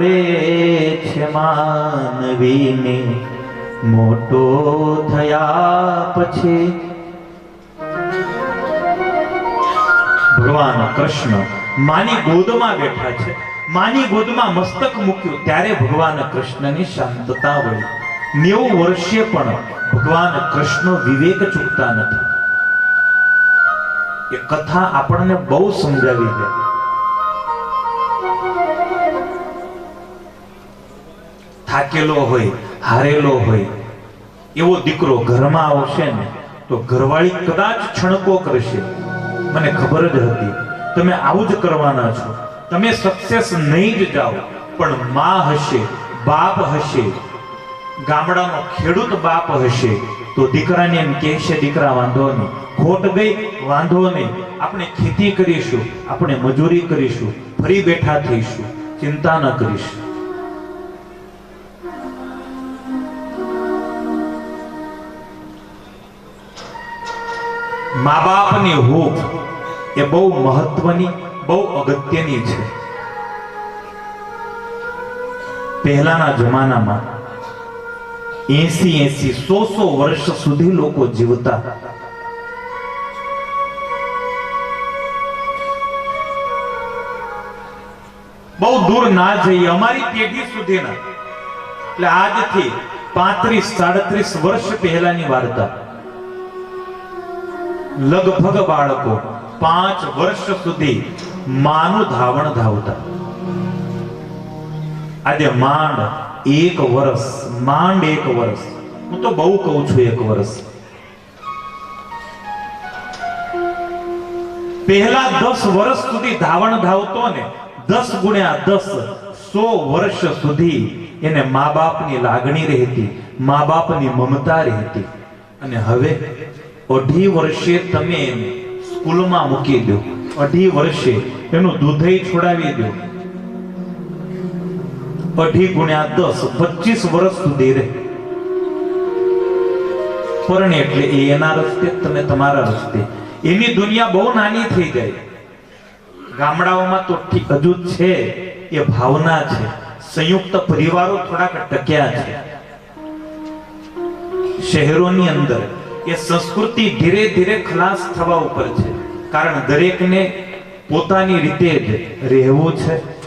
છે મોટો થયા પછી ભગવાન કૃષ્ણ માની ગોદમાં બેઠા છે. માની ગોદમાં મસ્તક મૂક્યું. ત્યારે ભગવાન કૃષ્ણની શાંતતા વળી. નેવું વર્ષે પણ ભગવાન કૃષ્ણ વિવેક ચૂકતા નથી. એ કથા આપણને બહુ સમજાવી દે. થાકેલો હોય, હારેલો હોય, એવો દીકરો ઘરમાં આવશે ને, તો ઘરવાળી કદાચ છણકો કરશે. મને ખબર જ હતી, તમે આવું જ કરવાના છો. તમે સક્સેસ નહીં જ જાઓ, પણ માં હશે, બાપ હશે. ગામડાનો ખેડૂત બાપ હશે, તો દીકરાને એમ કહેશે, દીકરા, વાંધો નહીં. ખોટ ગઈ, વાંધો નહીં. આપણે ખેતી કરીશું, આપણે મજૂરી કરીશું, ફરી બેઠા થઈશું. ચિંતા ન કરીશું. મા બાપની હૂફ એ બહુ મહત્વની, બહુ અગત્યની છે. પહેલાના જમાનામાં એસી એસી સો સો વર્ષ સુધી લોકો જીવતા. બહુ દૂર ના જઈએ, અમારી પેઢી સુધીના. એટલે આજથી પાંત્રીસ, સાડત્રીસ વર્ષ પહેલાની વાર્તા. લગભગ બાળકો પાંચ વર્ષ સુધી માનું ધાવણ ધાવતા. આજે માંડ એક વર્ષ, માંડ એક વર્ષ. હું તો બહુ કહું છું એક વર્ષ. પહેલા દસ વર્ષ સુધી ધાવણ ધાવતો ને દસ ગુણ્યા દસ, સો વર્ષ સુધી એને મા બાપની લાગણી રહેતી, મા બાપની મમતા રહેતી. અને હવે અઢી વર્ષે તમે સ્કૂલમાં મૂકી દો. અઢી વર્ષે એનું દૂધઈ છોડાવી દો. અઢી ગુણ્યા દસ, પચીસ વર્ષ સુધી રહે. પરણે એટલે એ એના રસ્તે, તમે તમારા રસ્તે. એની દુનિયા બહુ નાની થઈ જાય. ગામડાઓમાં તો હજુ છે, એ ભાવના છે. સંયુક્ત પરિવારો થોડાક ટક્યા છે. શહેરોની અંદર એ સંસ્કૃતિ ધીરે ધીરે ખલાસ થવા ઉપર છે. કારણ દરેકને પોતાની રીતે જ રહેવું છે.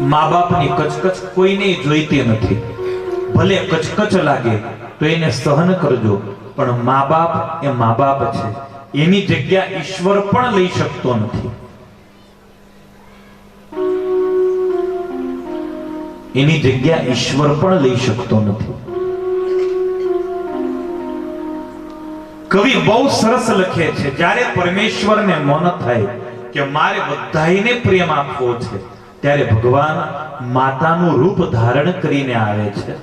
મા બાપની કચકચ કોઈને જોઈતી નથી. ભલે કચકચ લાગે તો એને સહન કરજો. પણ મા બાપ એ મા બાપ છે. એની જગ્યા ઈશ્વર પણ લઈ શકતો નથી. એની જગ્યા ઈશ્વર પણ લઈ શકતો નથી. કવિ બહુ સરસ લખે છે, જ્યારે પરમેશ્વરને મન થાય કે મારે બધાને પ્રેમ આપવો છે, ત્યારે ભગવાન માતાનું રૂપ ધારણ કરીને આવે છે.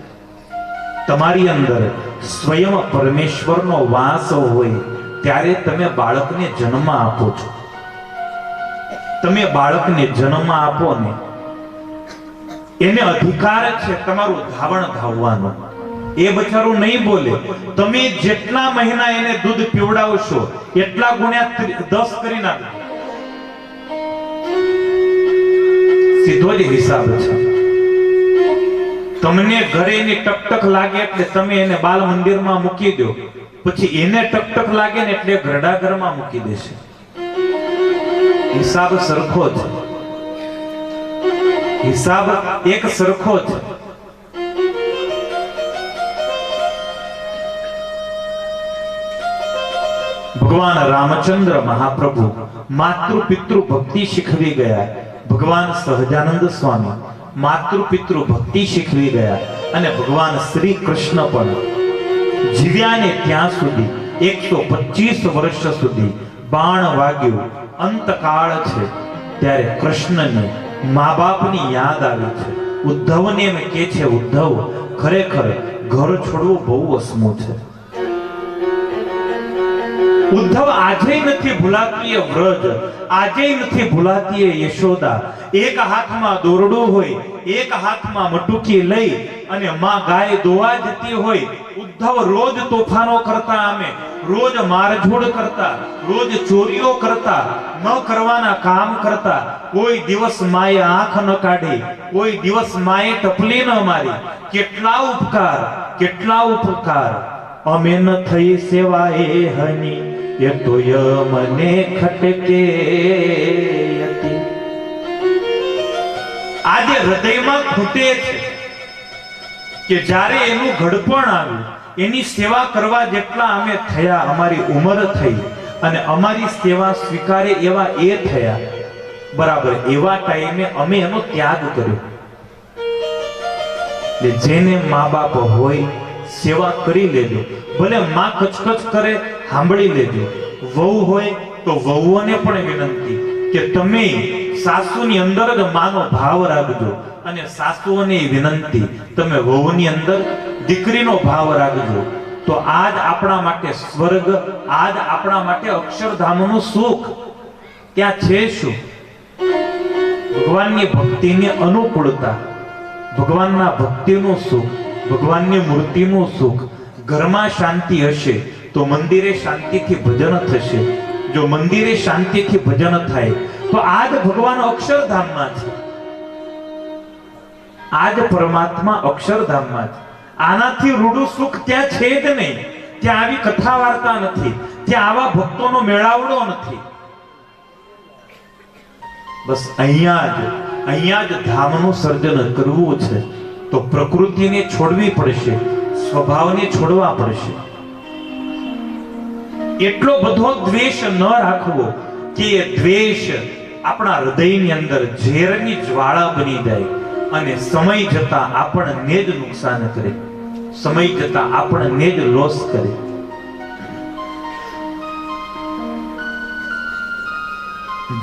તમારી અંદર સ્વયં પરમેશ્વરનો વાસ હોય, ત્યારે તમે બાળકને જન્મ આપો છો. તમે બાળકને જન્મ આપો ને. એને અધિકાર છે તમારું ધાવણ ધાવવાનો. એ બચારું નહીં બોલે. તમે જેટલા મહિના એને દૂધ પીવડાવશો, એટલા ગુણ્યા દસ કરી નાખો સીધો જ હિસાબ છે. તમને ઘરે એની ટકટક લાગે એટલે તમે એને બાલ મંદિરમાં મૂકી દો. પછી એને ટકટક લાગે ને એટલે ઘરડા ઘરમાં મૂકી દેશે. હિસાબ સરખો જ. હિસાબ એક સરખો જ. ભગવાન રામચંદ્ર મહાપ્રભુ માતૃ પિતૃ ભક્તિ શીખવી ગયા. ભગવાન સહજાનંદ સ્વામી માતૃ પિતૃ ભક્તિ શીખવી ગયા. અને ભગવાન શ્રી કૃષ્ણ પણ જીવ્યા ને ત્યાં સુધી, એકસો પચીસ વર્ષ સુધી બાણ વાગ્યું. અંતકાળ છે ત્યારે કૃષ્ણને મા બાપની યાદ આવી છે. ઉદ્ધવને એમ કે છે, ઉદ્ધવ, ખરેખર ઘર છોડવું બહુ અસમું છે. ઉદ્ધવ આજે નથી ભૂલાતી વ્રજ આજે નથી ભૂલાતી યશોદા. એક હાથમાં દોરડું હોય, એક હાથમાં મટુકી લઈ અને માં ગાય દોવા જતી હોય. ઉદ્ધવ રોજ તોફાનો કરતા અમે રોજ મારઝોડ કરતા, રોજ ચોરીઓ કરતા, ન કરવાના કામ કરતા. કોઈ દિવસ માએ આંખ ન કાઢી, કોઈ દિવસ માએ ટપલી ન મારી. કેટલા ઉપકાર કેટલા ઉપકાર. અમે ન થઈ સેવા એ હની. તો મને ખટકે આજે હૃદયમાં ખૂટે છે કે જ્યારે એનું ઘડપણ આવ્યું, એની સેવા કરવા જેટલા અમે થયા, અમારી ઉંમર થઈ અને અમારી સેવા સ્વીકારે એવા એ થયા. બરાબર, એવા ટાઈમે અમે એનો ત્યાગ કર્યો. જેને મા બાપ હોય સેવા કરી લેજો. ભલે માં કચકચ કરે, સાંભળી લેજો. વહુ હોય તો વહુઓને પણ વિનંતી કે તમે સાસુની અંદર જ માનો ભાવ રાખજો. અને સાસુઓને વિનંતી, તમે વહુની અંદર દીકરીનો ભાવ રાખજો. તો આજ આપણા માટે સ્વર્ગ, આજ આપણા માટે અક્ષરધામનું સુખ. ત્યાં છે શું? ભગવાનની ભક્તિની અનુકૂળતા, ભગવાનના ભક્તિનું સુખ. ભગવાનની મૂર્તિનું સુખ, ઘરમાં શાંતિ હશે, તો મંદિરે શાંતિથી ભજન થશે. જો મંદિરે શાંતિથી ભજન થાય, તો આજ ભગવાન અક્ષરધામમાં છે. આજ પરમાત્મા અક્ષરધામમાં છે. આનાથી રૂડું સુખ ત્યાં છે જ નહીં. ત્યાં આવી કથા વાર્તા નથી. ત્યાં આવા ભક્તોનો મેળાવડો નથી. બસ અહીંયા જ અહીંયા જ ધામનું સર્જન કરવું છે. તો પ્રકૃતિને છોડવી પડશે, સ્વભાવને છોડવા પડશે. એટલો બધો દ્વેષ ન રાખવો કે એ દ્વેષ આપણા હૃદયની અંદર ઝેરની જ્વાળા બની જાય અને સમય જતા આપણને જ નુકસાન કરે. સમય જતા આપણને જ લોસ કરે.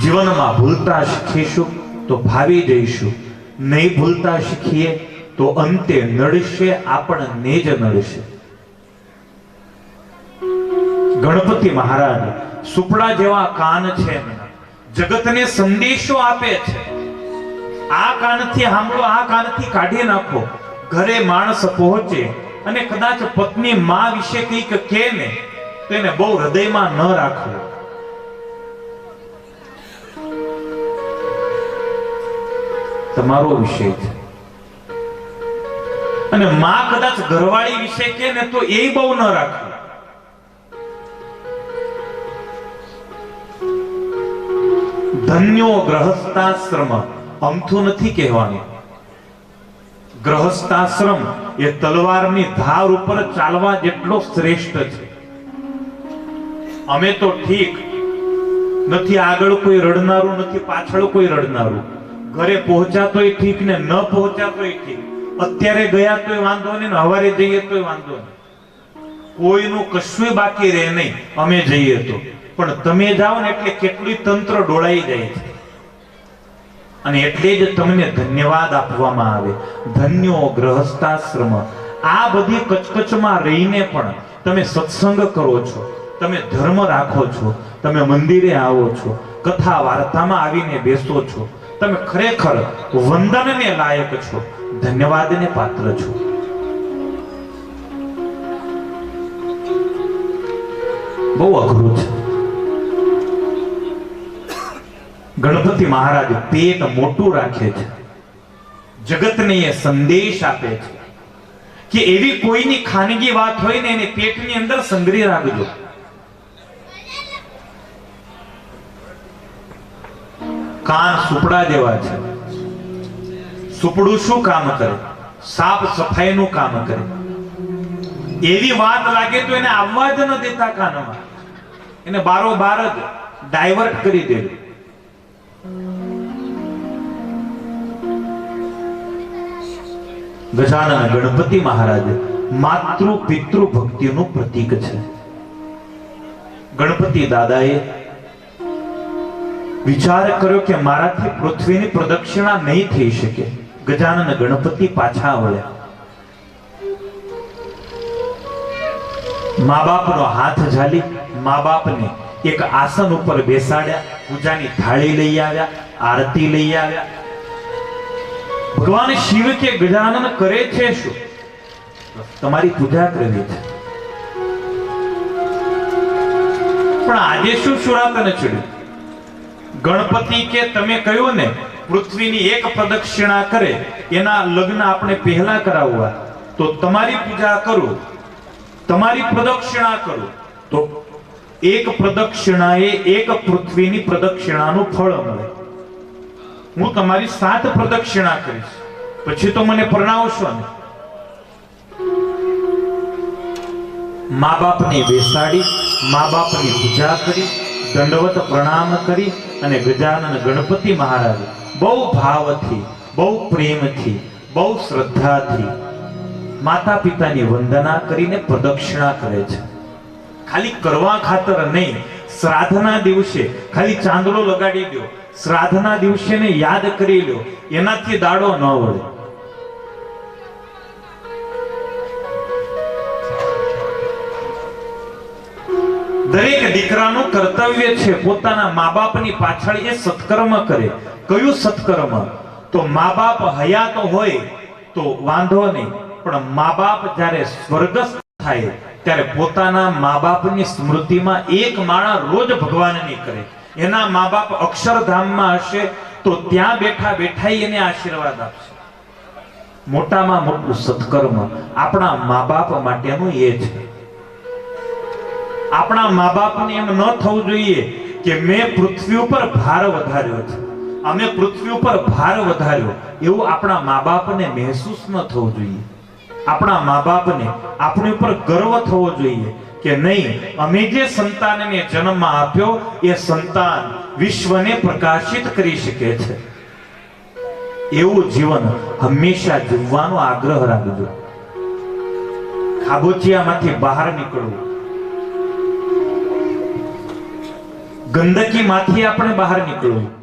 જીવનમાં ભૂલતા શીખીશું તો ભાવી જઈશું. નહીં ભૂલતા શીખીએ તો અંતે નડશે, આપણને જ નડશે. ગણપતિ મહારાજ, સુપડા જેવા કાન છે જગતને સંદેશો આપે છે. આ કાનથી સાંભળો, આ કાનથી કાઢી નાખો. ઘરે માણસ પહોંચે અને કદાચ પત્ની માં વિશે કંઈક કહે ને તો એને બહુ હૃદયમાં ન રાખવું. તમારો વિષય છે. અને માં કદાચ ઘરવાળી વિશે કે ને તો એ બહુ ન રાખવું ધન્યો ગ્રહસ્થાશ્રમ. અમથું નથી કહેવાનું. ગ્રહસ્થાશ્રમ એ તલવારની ધાર ઉપર ચાલવા જેટલો શ્રેષ્ઠ છે. અમે તો ઠીક. નથી આગળ કોઈ રડનારું, નથી પાછળ કોઈ રડનારું. ઘરે પહોંચાતોય ઠીક ને ન પહોંચાતોય ઠીક. અત્યારે ગયા તોય વાંધો નહીં હવારે જઈએ તોય વાંધો નહીં. કોઈનું કશું બાકી રહે નહીં, અમે જઈએ તો. પણ તમે જાઓ ને એટલે કેટલું તંત્ર ડોળાઈ જાય છે. અને એટલે જ તમને ધન્યવાદ આપવામાં આવે. ધન્યો ગ્રહસ્થાશ્રમ. આ બધી કચકચમાં રહીને પણ તમે સત્સંગ કરો છો, તમે ધર્મ રાખો છો, તમે મંદિરે આવો છો, કથા વાર્તામાં આવીને બેસો છો, તમે ખરેખર વંદનને લાયક છો. ધન્યવાદને પાત્ર છું. બહુ અઘરું છે. ગણપતિ મહારાજ પેટ મોટું રાખે છે. જગતને એ સંદેશ આપે છે કે એવી કોઈની ખાનગી વાત હોય ને એને પેટની અંદર સંગ્રહી રાખજો. કાન સુપડા જેવા છે. સુપડું શું કામ કરે? સાફ સફાઈનું કામ કરે. એવી વાત લાગે તો એને આવવા જ ન દેતા કાનમાં. એને બારોબાર જ ડાયવર્ટ કરી દેવું ગજાનન ગણપતિ મહારાજ માતૃ પિતૃ ભક્તિનું પ્રતીક છે. ગણપતિ દાદાએ વિચાર કર્યો કે મારાથી પૃથ્વીની પ્રદક્ષિણા નહીં થઈ શકે. ગજાનન ગણપતિ પાછા વળ્યા. મા બાપનો હાથ ઝાલી મા બાપને એક આસન ઉપર બેસાડ્યા, પૂજાની થાળી લઈ આવ્યા, આરતી લઈ આવ્યા. ભગવાન શિવ કે ગજાનન કરે છે શું? તમારી પૂજા કરવી છે. પણ આજે શું સુરાતને ચડ્યું? ગણપતિ કે તમે કહ્યું ને પૃથ્વીની એક પ્રદક્ષિણા કરે, એના લગ્ન આપણે પહેલા કરાવવા. તો તમારી પૂજા કરું, તમારી પ્રદક્ષિણા કરું. તો એક પ્રદક્ષિણાએ એક પૃથ્વીની પ્રદક્ષિણાનું ફળ મળે. હું તમારી સાત પ્રદક્ષિણા કરીશ. પછી તો મને પરણાવશો ને. મા બાપને બેસાડી મા બાપની પૂજા કરી, દંડવત પ્રણામ કરી અને ગજાનન ગણપતિ મહારાજ બહુ ભાવથી, બહુ પ્રેમથી, બહુ શ્રદ્ધાથી માતા પિતાની વંદના કરીને પ્રદક્ષિણા કરે છે. ખાલી કરવા ખાતર નહીં, શ્રાદ્ધના દિવસે ખાલી ચાંદલો લગાડી દો, શ્રાદ્ધના દિવસે ને યાદ કરી લો, એનાથી દાડો ન વળે. દરેક દીકરાનું કર્તવ્ય છે પોતાના મા બાપની પાછળ એ સત્કર્મ કરે. કયું સત્કર્મ? તો મા બાપ હયાત હોય, તો વાંધો નહીં. પણ મા બાપ જ્યારે સ્વર્ગસ્થ થાય, ત્યારે પોતાના મા બાપની સ્મૃતિમાં એક માળા રોજ ભગવાનની કરે. એના મા બાપ અક્ષરધામમાં હશે, તો ત્યાં બેઠા બેઠા એને આશીર્વાદ આપશે. મોટામાં મોટું સત્કર્મ આપણા મા બાપ માટેનું એ છે. આપણા મા બાપને એમ ન થવું જોઈએ કે મેં પૃથ્વી ઉપર ભાર વધાર્યો છે. અમે પૃથ્વી ઉપર ભાર વધાર્યો. એવું આપણા મા બાપને મહેસૂસ ન થવું જોઈએ. આપણા મા બાપને આપણી ઉપર ગર્વ થવો જોઈએ કે નહીં, અમે જે સંતાનને જન્મ આપ્યો, એ સંતાન વિશ્વને પ્રકાશિત કરી શકે છે. એવું જીવન હંમેશા જીવવાનો આગ્રહ રાખજો. ખાબોચિયામાંથી બહાર નીકળવું. ગંદકીમાંથી આપણે બહાર નીકળવું.